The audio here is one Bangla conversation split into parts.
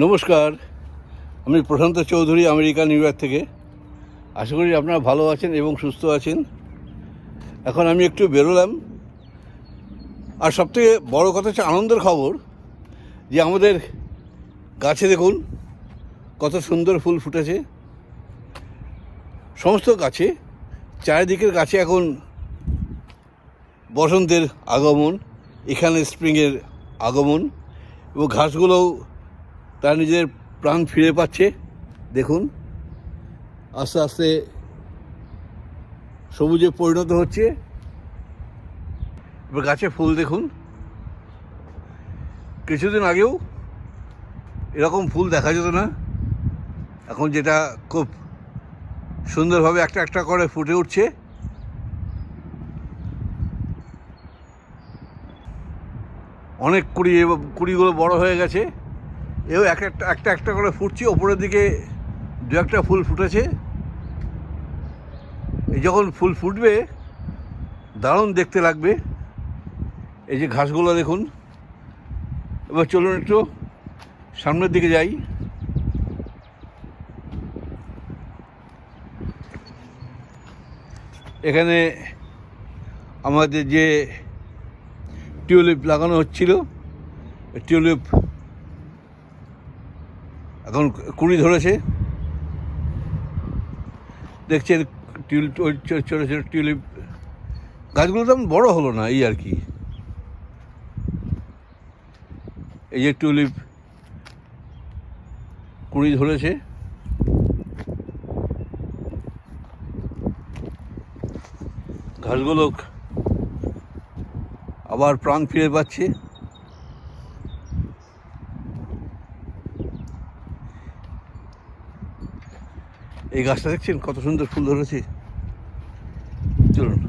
নমস্কার। আমি Prashanta Chowdhury, America, New York থেকে। আশা করি আপনারা ভালো আছেন এবং সুস্থ আছেন। এখন আমি একটু বেরোলাম। আর সবথেকে বড় কথা হচ্ছে আনন্দের খবর, যে আমাদের গাছে দেখুন, কত সুন্দর ফুল ফুটেছে। সমস্ত গাছে, চারিদিকের গাছে এখন বসন্তের আগমন, এখানে স্প্রিংয়ের আগমন, এবং ঘাসগুলোও তার নিজের প্রাণ ফিরে পাচ্ছে। দেখুন, আস্তে আস্তে সবুজে পরিণত হচ্ছে। এবার গাছে ফুল দেখুন। কিছুদিন আগেও এরকম ফুল দেখা যেত না। এখন যেটা খুব সুন্দরভাবে একটা একটা করে ফুটে উঠছে। অনেক কুড়ি, কুড়িগুলো বড় হয়ে গেছে। এও এক একটা একটা একটা করে ফুটছে, ওপরের দিকে দু একটা ফুল ফুটেছে। এই যখন ফুল ফুটবে, দারুণ দেখতে লাগবে। এই যে ঘাসগুলো দেখুন। এবার চলুন একটু সামনের দিকে যাই। এখানে আমাদের যে টিউলিপ লাগানো হচ্ছিল টিউলিপ এখন কুড়ি ধরেছে। দেখছেন টিউলিপ ওই ছোটো ছোটো টিউলিপ। গাছগুলো তেমন বড়ো হলো না, এই আর কি। এই যে টিউলিপ কুড়ি ধরেছে। ঘাসগুলো আবার প্রাণ ফিরে পাচ্ছে। এই গাছটা দেখছেন? কত সুন্দর ফুল ধরেছে। চলুন।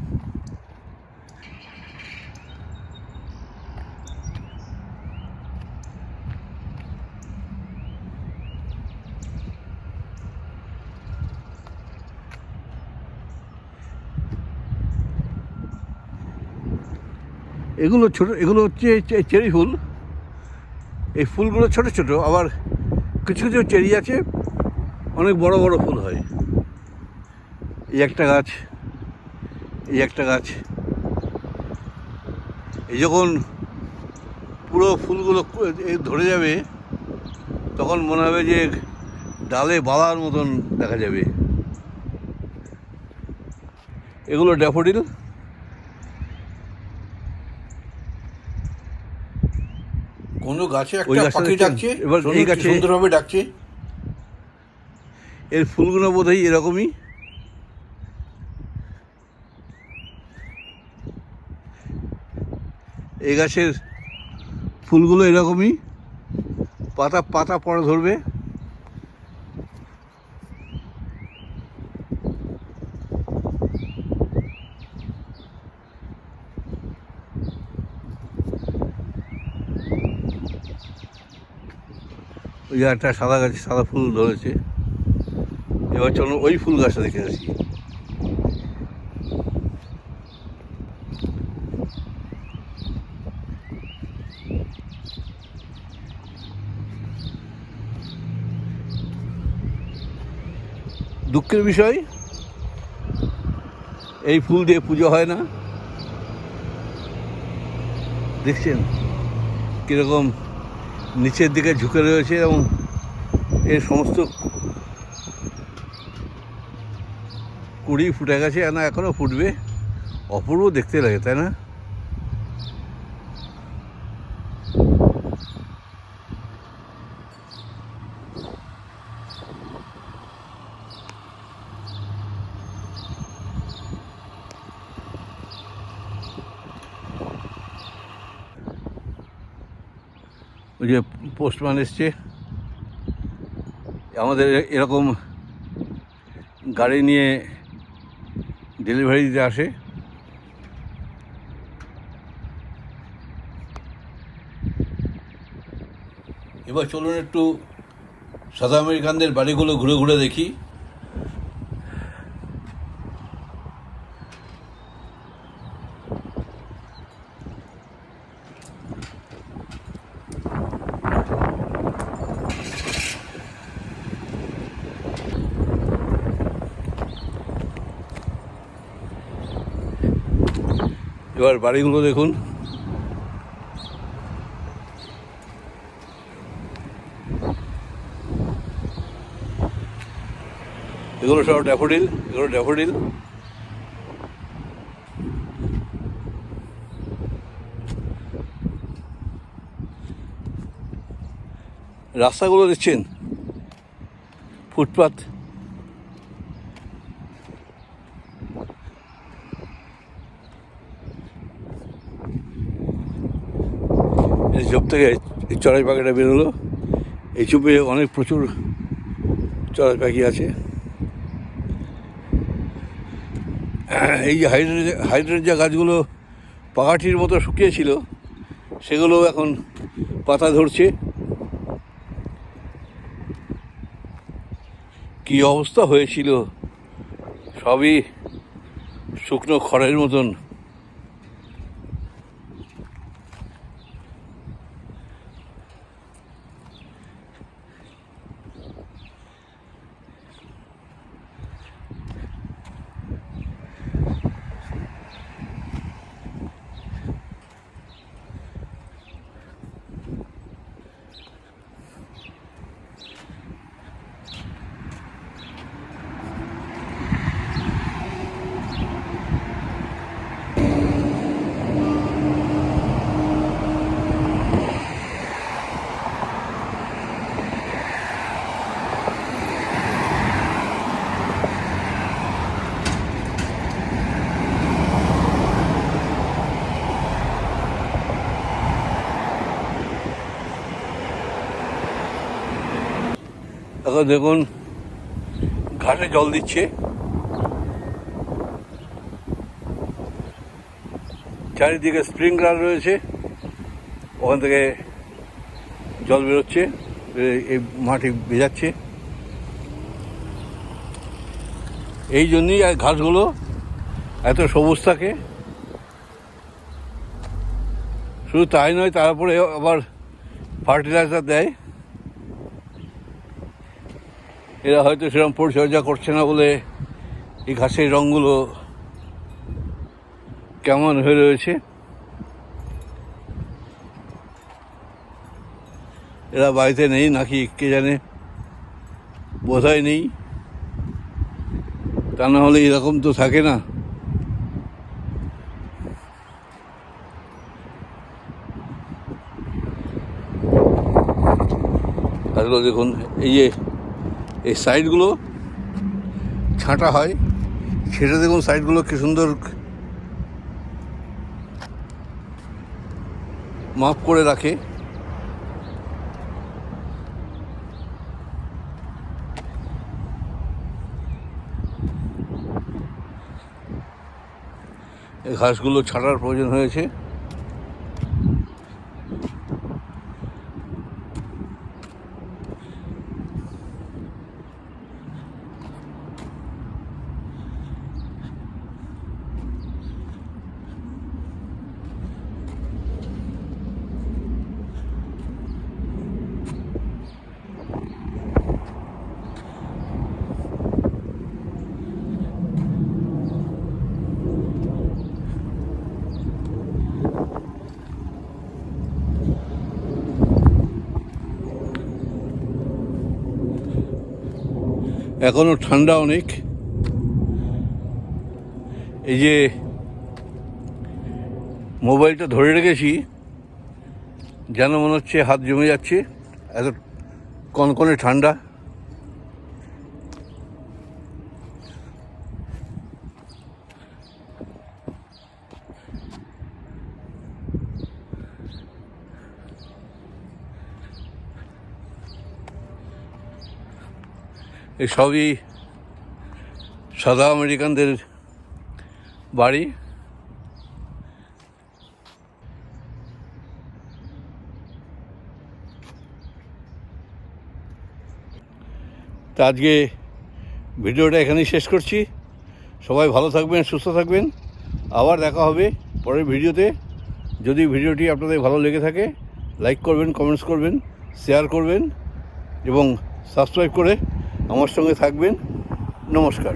এগুলো ছোট, এগুলো হচ্ছে চেরি ফুল। এই ফুলগুলো ছোট ছোট। আবার কিছু কিছু চেরি আছে। অনেক বড় বড় ফুল হয়। এই একটা গাছ এই একটা গাছ। এই যখন পুরো ফুলগুলো ধরে যাবে তখন মনে হবে যে ডালে বালার মতন দেখা যাবে। এগুলো ড্যাফোডিল। কোনো গাছে একটা পাখি ডাকছে? এবার এই গাছে- সুন্দরভাবে ডাকছে? এর ফুলগুলো বোধহয় এরকমই। এই গাছের ফুলগুলো এরকমই। পাতা পাতা পরে ধরবে। ওই একটা সাদা গাছ সাদা ফুল ধরেছে। এবার চলুন ওই ফুল গাছটা দেখে আসি। দুঃখের বিষয়, এই ফুল দিয়ে পুজো হয় না। দেখছেন কীরকম নিচের দিকে ঝুঁকে রয়েছে এবং এর সমস্ত কুড়ি ফুটে গেছে না এখনও ফুটবে। অপূর্ব দেখতে লাগে, তাই না? ওই যে পোস্টম্যান এসছে। আমাদের এরকম গাড়ি নিয়ে ডেলিভারি দিতে আসে। এবার চলুন একটু সাদা আমেরিকানদের বাড়িগুলো ঘুরে ঘুরে দেখি। এবার বাড়িগুলো দেখুন। এগুলো সব ড্যাফোডিল এগুলো ড্যাফোডিল। রাস্তাগুলো দেখছেন? ফুটপাথ এই ঝোপ থেকে এই চড়াই পাখিটা বেরোলো। এই চুপে অনেক প্রচুর চড়াই পাখি আছে। এই যে হাইড্রোজেন হাইড্রোজেন গাছগুলো পাকাঠির মতো শুকিয়েছিল, সেগুলো এখন পাতা ধরছে। কি অবস্থা হয়েছিল? সবই শুকনো খড়ের মতন। এখন দেখুন ঘাটে জল দিচ্ছে। চারিদিকে স্প্রিংলার রয়েছে। ওখান থেকে জল বেরোচ্ছে, এই মাটি ভেজাচ্ছে। এই জন্যই ঘাসগুলো এত সবুজ থাকে। শুধু তাই নয় তারপরে আবার ফার্টিলাইজার দেয়। এরা হয়তো সেরকম পরিচর্যা করছে না বলে এই ঘাসের রঙগুলো কেমন হয়ে রয়েছে। এরা বাড়িতে নেই নাকি কে জানে, বোধহয় নেই। তা না হলে এরকম তো থাকে না। দেখুন, এই যে এই সাইডগুলো ছাঁটা হয়। সেটা দেখুন সাইডগুলো কি সুন্দর মাপ করে রাখে। ঘাসগুলো ছাঁটার প্রয়োজন হয়েছে। এখনও ঠান্ডা অনেক এই যে মোবাইলটা ধরে রেখেছি, যেন মনে হচ্ছে হাত জমে যাচ্ছে, এত কনকনে ঠান্ডা। সবই সাদা আমেরিকানদের বাড়ি। তা আজকে ভিডিওটা এখানেই শেষ করছি। সবাই ভালো থাকবেন, সুস্থ থাকবেন। আবার দেখা হবে পরের ভিডিওতে। যদি ভিডিওটি আপনাদের ভালো লেগে থাকে, লাইক করবেন, কমেন্টস করবেন, শেয়ার করবেন এবং সাবস্ক্রাইব করে আমার সঙ্গে থাকবেন। নমস্কার।